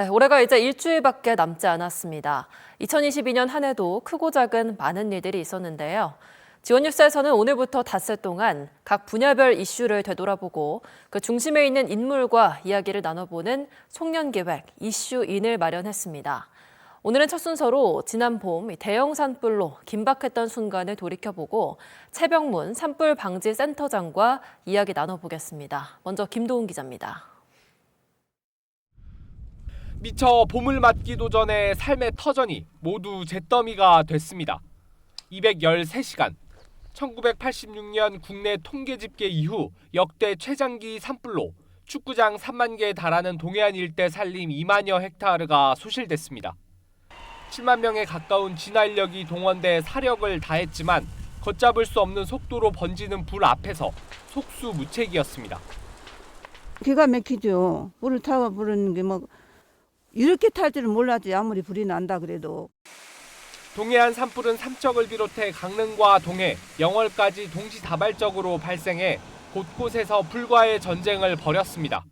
네, 올해가 이제 일주일밖에 남지 않았습니다. 2022년 한 해도 크고 작은 많은 일들이 있었는데요. 지원뉴스에서는 오늘부터 닷새 동안 각 분야별 이슈를 되돌아보고 그 중심에 있는 인물과 이야기를 나눠보는 송년기획 이슈인을 마련했습니다. 오늘은 첫 순서로 지난 봄 대형 산불로 긴박했던 순간을 돌이켜보고 최병문 산불 방지 센터장과 이야기 나눠보겠습니다. 먼저 김도훈 기자입니다. 미처 봄을 맞기도 전에 삶의 터전이 모두 잿더미가 됐습니다. 213시간. 1986년 국내 통계 집계 이후 역대 최장기 산불로 축구장 3만 개에 달하는 동해안 일대 산림 2만여 헥타르가 소실됐습니다. 7만 명에 가까운 진화 인력이 동원돼 사력을 다했지만 걷잡을 수 없는 속도로 번지는 불 앞에서 속수무책이었습니다. 기가 막히죠. 불을 타고 부르는 게 뭐 이렇게 탈 줄은 몰랐지 아무리 불이 난다 그래도. 동해안 산불은 삼척을 비롯해 강릉과 동해, 영월까지 동시다발적으로 발생해 곳곳에서 불과의 전쟁을 벌였습니다.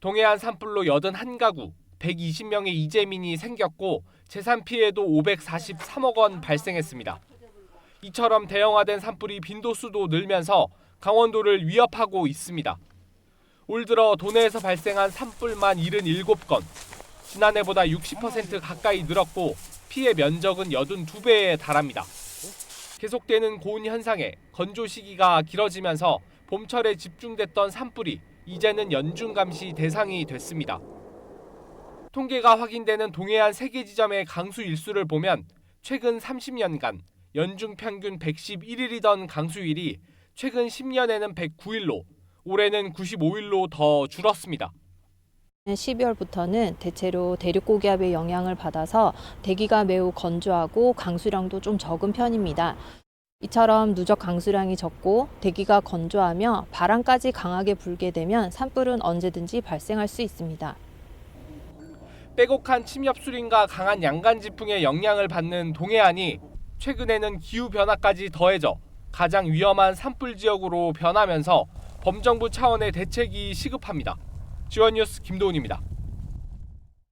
동해안 산불로 81가구, 120명의 이재민이 생겼고 재산 피해도 543억 원 발생했습니다. 이처럼 대형화된 산불이 빈도수도 늘면서 강원도를 위협하고 있습니다. 올 들어 도내에서 발생한 산불만 77건, 지난해보다 60% 가까이 늘었고 피해 면적은 82배에 달합니다. 계속되는 고온 현상에 건조 시기가 길어지면서 봄철에 집중됐던 산불이 이제는 연중 감시 대상이 됐습니다. 통계가 확인되는 동해안 세개 지점의 강수 일수를 보면 최근 30년간 연중 평균 111일이던 강수일이 최근 10년에는 109일로 올해는 95일로 더 줄었습니다. 12월부터는 대체로 대륙 고기압의 영향을 받아서 대기가 매우 건조하고 강수량도 좀 적은 편입니다. 이처럼 누적 강수량이 적고 대기가 건조하며 바람까지 강하게 불게 되면 산불은 언제든지 발생할 수 있습니다. 빼곡한 침엽수림과 강한 양간지풍의 영향을 받는 동해안이 최근에는 기후 변화까지 더해져 가장 위험한 산불 지역으로 변하면서 범정부 차원의 대책이 시급합니다. 지원 뉴스 김도훈입니다.